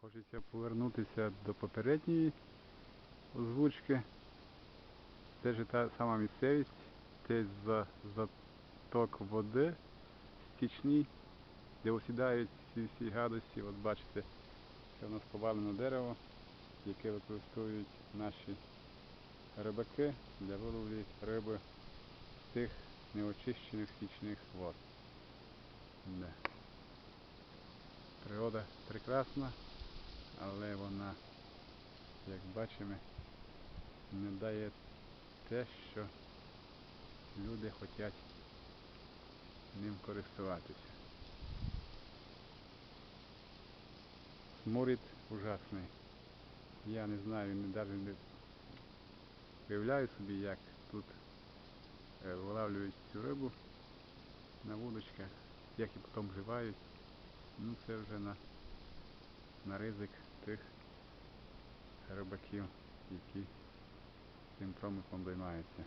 Хочеться повернутися до попередньої озвучки. Це ж та сама місцевість, це за заток води стічний, де осідають всі всі гадості. От бачите, це у нас повалене дерево, яке використовують наші рибаки для виловлі риби з тих неочищених стічних вод. Да. Природа прекрасна, але вона, як бачимо, не дає те, що люди хочуть ним користуватися. Сморід ужасний. Я не знаю, навіть не уявляю собі, як тут е, вилавлюють цю рибу на вудочках, як і потім вживають. Ну це вже на, на ризик тих рибаків, які цим промислом займаються.